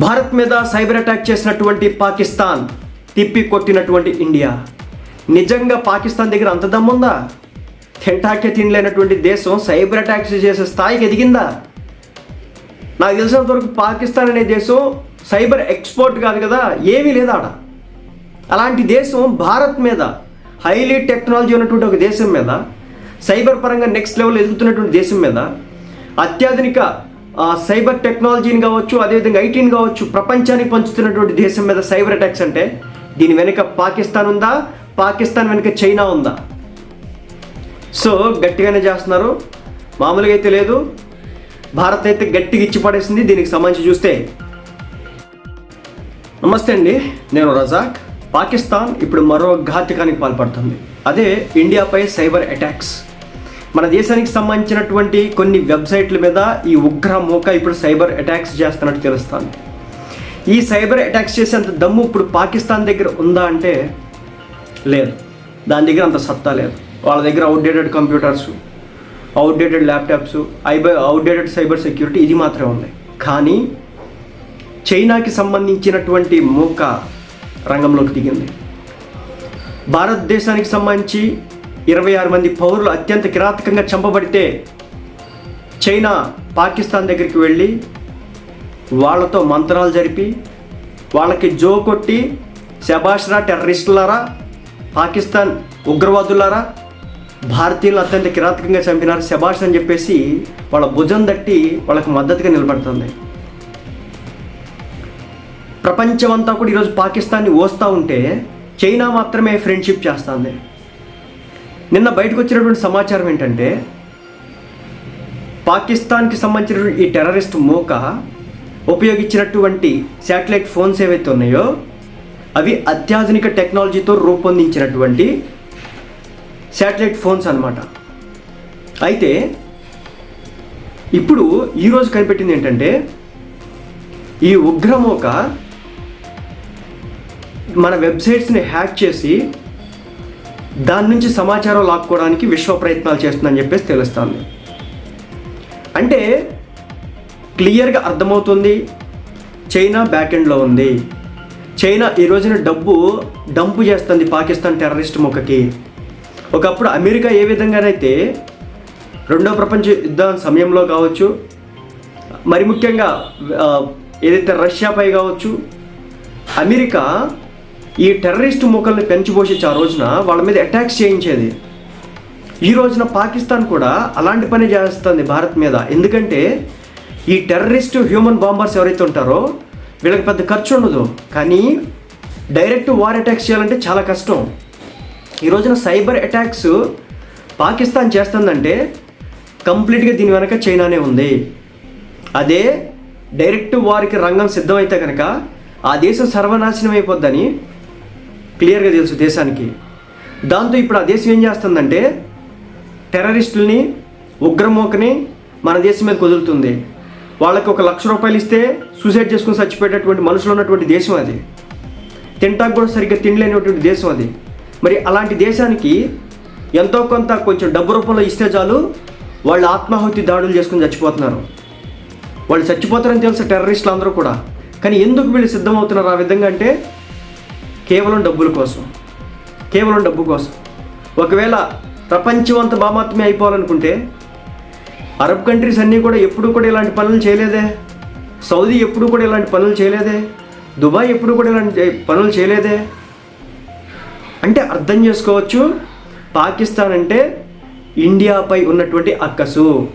భారత్ మీద cyber attack చేసినటువంటి పాకిస్తాన్ తిప్పి కొట్టినటువంటి ఇండియా. నిజంగా పాకిస్తాన్ దగ్గర అంత దమ్ముందా? తింటాకే తినలేనటువంటి దేశం సైబర్ అటాక్స్ చేసే స్థాయికి ఎదిగిందా? నాకు తెలిసినంత వరకు పాకిస్తాన్ అనే దేశం సైబర్ ఎక్స్పోర్ట్ కాదు కదా ఏమీ లేదు ఆడ అలాంటి దేశం భారత్ మీద హైలీ టెక్నాలజీ ఉన్నటువంటి ఒక దేశం మీద సైబర్ పరంగా నెక్స్ట్ లెవెల్ ఎదుగుతున్నటువంటి దేశం మీద అత్యాధునిక సైబర్ టెక్నాలజీని కావచ్చు అదేవిధంగా ఐటీని కావచ్చు ప్రపంచానికి పంచుతున్నటువంటి దేశం మీద సైబర్ అటాక్స్ అంటే దీని వెనుక పాకిస్తాన్ ఉందా? పాకిస్తాన్ వెనుక చైనా ఉందా? సో గట్టిగానే చేస్తున్నారు. మామూలుగా అయితే లేదు. భారత్ అయితే గట్టిగా ఇచ్చి పడేసింది. దీనికి సంబంధించి చూస్తే నమస్తే అండి. నేను రజాక్. పాకిస్తాన్ ఇప్పుడు మరో ఘాతకానికి పాల్పడుతుంది. అదే ఇండియాపై సైబర్ అటాక్స్. మన దేశానికి సంబంధించినటువంటి కొన్ని వెబ్సైట్ల మీద ఈ ఉగ్ర మూక ఇప్పుడు సైబర్ అటాక్స్ చేస్తున్నట్టు తెలుస్తుంది. ఈ సైబర్ అటాక్స్ చేసేంత దమ్ము ఇప్పుడు పాకిస్తాన్ దగ్గర ఉందా అంటే లేదు. దాని దగ్గర అంత సత్తా లేదు. వాళ్ళ దగ్గర అవుట్డేటెడ్ కంప్యూటర్స్ అవుట్డేటెడ్ ల్యాప్టాప్స్ ఐబర్ అవుట్డేటెడ్ సైబర్ సెక్యూరిటీ ఇది మాత్రమే ఉంది. కానీ చైనాకి సంబంధించినటువంటి మూక రంగంలోకి దిగింది. భారతదేశానికి సంబంధించి ఇరవై ఆరు మంది పౌరులు అత్యంత కిరాతకంగా చంపబడితే చైనా పాకిస్తాన్ దగ్గరికి వెళ్ళి వాళ్ళతో మంత్రాలు జరిపి వాళ్ళకి జో కొట్టి శబాష్రా టెర్రరిస్టులారా పాకిస్తాన్ ఉగ్రవాదులారా భారతీయులు అత్యంత కిరాతకంగా చంపినారు శబాష్ అని చెప్పేసి వాళ్ళ భుజం తట్టి వాళ్ళకి మద్దతుగా నిలబడుతుంది. ప్రపంచమంతా కూడా ఈరోజు పాకిస్తాన్ని ఓస్తూ ఉంటే చైనా మాత్రమే ఫ్రెండ్షిప్ చేస్తుంది. నిన్న బయటకు వచ్చినటువంటి సమాచారం ఏంటంటే పాకిస్తాన్కి సంబంధించిన ఈ టెర్రరిస్ట్ మోక ఉపయోగించినటువంటి శాటిలైట్ ఫోన్స్ ఏవైతే ఉన్నాయో అవి అత్యాధునిక టెక్నాలజీతో రూపొందించినటువంటి శాటిలైట్ ఫోన్స్ అనమాట అయితే ఇప్పుడు ఈరోజు కనిపెట్టింది ఏంటంటే ఈ ఉగ్రమోక మన వెబ్సైట్స్ని హ్యాక్ చేసి దాని నుంచి సమాచారం లాక్కోవడానికి విశ్వ ప్రయత్నాలు చేస్తుందని చెప్పేసి తెలుస్తుంది. అంటే క్లియర్గా అర్థమవుతుంది చైనా బ్యాక్ ఎండ్లో ఉంది. చైనా ఈ రోజున డబ్బు డంపు చేస్తుంది పాకిస్తాన్ టెర్రరిస్ట్ ముఖకి. ఒకప్పుడు అమెరికా ఏ విధంగానైతే రెండో ప్రపంచ యుద్ధ సమయంలో కావచ్చు మరి ముఖ్యంగా ఏదైతే రష్యాపై కావచ్చు అమెరికా ఈ టెర్రరిస్ట్ మూకల్ని పెంచిపోషించి ఆ రోజున వాళ్ళ మీద అటాక్స్ చేయించేది. ఈ రోజున పాకిస్తాన్ కూడా అలాంటి పని చేస్తుంది భారత్ మీద. ఎందుకంటే ఈ టెర్రరిస్ట్ హ్యూమన్ బాంబర్స్ ఎవరైతే ఉంటారో వీళ్ళకి పెద్ద ఖర్చు ఉండదు. కానీ డైరెక్ట్ వార్ అటాక్స్ చేయాలంటే చాలా కష్టం. ఈ రోజున సైబర్ అటాక్స్ పాకిస్తాన్ చేస్తుందంటే కంప్లీట్గా దీని వెనక చైనానే ఉంది. అదే డైరెక్ట్ వారికి రంగం సిద్ధమైతే కనుక ఆ దేశం సర్వనాశనం అయిపోద్దని క్లియర్గా తెలుసు దేశానికి. దాంతో ఇప్పుడు ఆ దేశం ఏం చేస్తుందంటే టెర్రరిస్టుల్ని ఉగ్రమోకని మన దేశం మీద కుదురుతుంది. వాళ్ళకి ఒక లక్ష రూపాయలు ఇస్తే సూసైడ్ చేసుకుని చచ్చిపోయేటటువంటి మనుషులు ఉన్నటువంటి దేశం అది. తింటాకు కూడా సరిగ్గా తినలేనటువంటి దేశం అది. మరి అలాంటి దేశానికి ఎంతో కొంత కొంచెం డబ్బు రూపంలో ఇస్తే చాలు వాళ్ళు ఆత్మాహుతి దాడులు చేసుకుని చచ్చిపోతున్నారు. వాళ్ళు చచ్చిపోతారని తెలుసు టెర్రరిస్టులు అందరూ కూడా. కానీ ఎందుకు వీళ్ళు సిద్ధమవుతున్నారు ఆ విధంగా అంటే కేవలం డబ్బుల కోసం. కేవలం డబ్బు కోసం. ఒకవేళ ప్రపంచం అంత బామాత్మే అయిపోవాలనుకుంటే అరబ్ కంట్రీస్ అన్నీ కూడా ఎప్పుడు కూడా ఇలాంటి పనులు చేయలేదే. సౌదీ ఎప్పుడు కూడా ఇలాంటి పనులు చేయలేదే. దుబాయ్ ఎప్పుడు కూడా ఇలాంటి పనులు చేయలేదే. అంటే అర్థం చేసుకోవచ్చు. పాకిస్తాన్ అంటే ఇండియాపై ఉన్నటువంటి అక్కసు.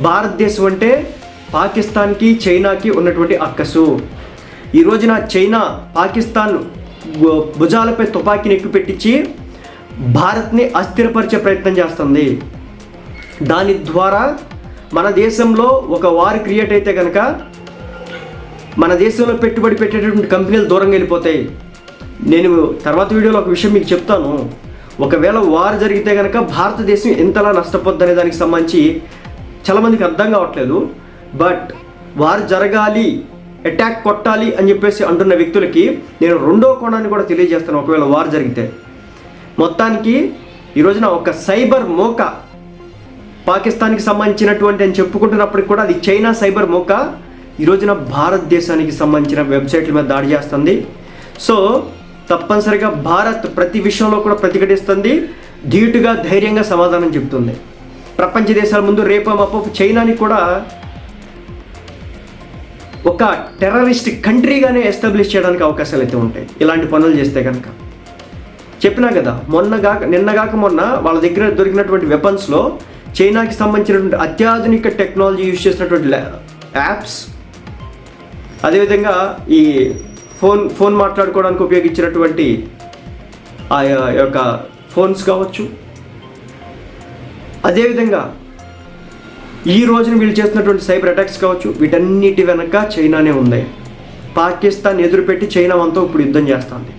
భారతదేశం అంటే పాకిస్తాన్కి చైనాకి ఉన్నటువంటి అక్కసు. ఈ రోజున చైనా పాకిస్తాన్ భుజాలపై తుపాకీని ఎక్కుపెట్టించి భారత్ని అస్థిరపరిచే ప్రయత్నం చేస్తుంది. దాని ద్వారా మన దేశంలో ఒక వార్ క్రియేట్ అయితే కనుక మన దేశంలో పెట్టుబడి పెట్టేటటువంటి కంపెనీలు దూరంగా వెళ్ళిపోతాయి. నేను తర్వాత వీడియోలో ఒక విషయం మీకు చెప్తాను. ఒకవేళ వార్ జరిగితే కనుక భారతదేశం ఎంతలా అనే దానికి సంబంధించి చాలామందికి అర్థం కావట్లేదు. బట్ వార్ జరగాలి అటాక్ కొట్టాలి అని చెప్పేసి అంటున్న వ్యక్తులకి నేను రెండో కోణాన్ని కూడా తెలియజేస్తాను. ఒకవేళ వార్ జరిగితే మొత్తానికి ఈ రోజున ఒక సైబర్ మోక పాకిస్తాన్కి సంబంధించినటువంటి అని చెప్పుకుంటున్నప్పటికి కూడా అది చైనా సైబర్ మోక ఈ రోజున భారతదేశానికి సంబంధించిన వెబ్సైట్ల మీద దాడి చేస్తుంది. సో తప్పనిసరిగా భారత్ ప్రతి విషయంలో కూడా ప్రతిఘటిస్తుంది. ధీటుగా ధైర్యంగా సమాధానం చెబుతుంది. ప్రపంచ దేశాల ముందు రేపు మాపో చైనాని కూడా ఒక టెర్రరిస్ట్ కంట్రీగానే ఎస్టాబ్లిష్ చేయడానికి అవకాశాలు అయితే ఉంటాయి. ఇలాంటి పనులు చేస్తే కనుక చెప్పినా కదా మొన్నగాక నిన్నగాక మొన్న వాళ్ళ దగ్గర దొరికినటువంటి వెపన్స్లో చైనాకి సంబంధించినటువంటి అత్యాధునిక టెక్నాలజీ యూజ్ చేసినటువంటి యాప్స్ అదేవిధంగా ఈ ఫోన్ ఫోన్ మాట్లాడుకోవడానికి ఉపయోగించినటువంటి ఆ యొక్క ఫోన్స్ కావచ్చు. అదేవిధంగా ఈ రోజున వీళ్ళు చేస్తున్నటువంటి సైబర్ అటాక్స్ కావచ్చు వీటన్నిటి వెనక చైనానే ఉంది. పాకిస్తాన్ ఎదురుపెట్టి చైనా అంతా ఇప్పుడు యుద్ధం చేస్తుంది.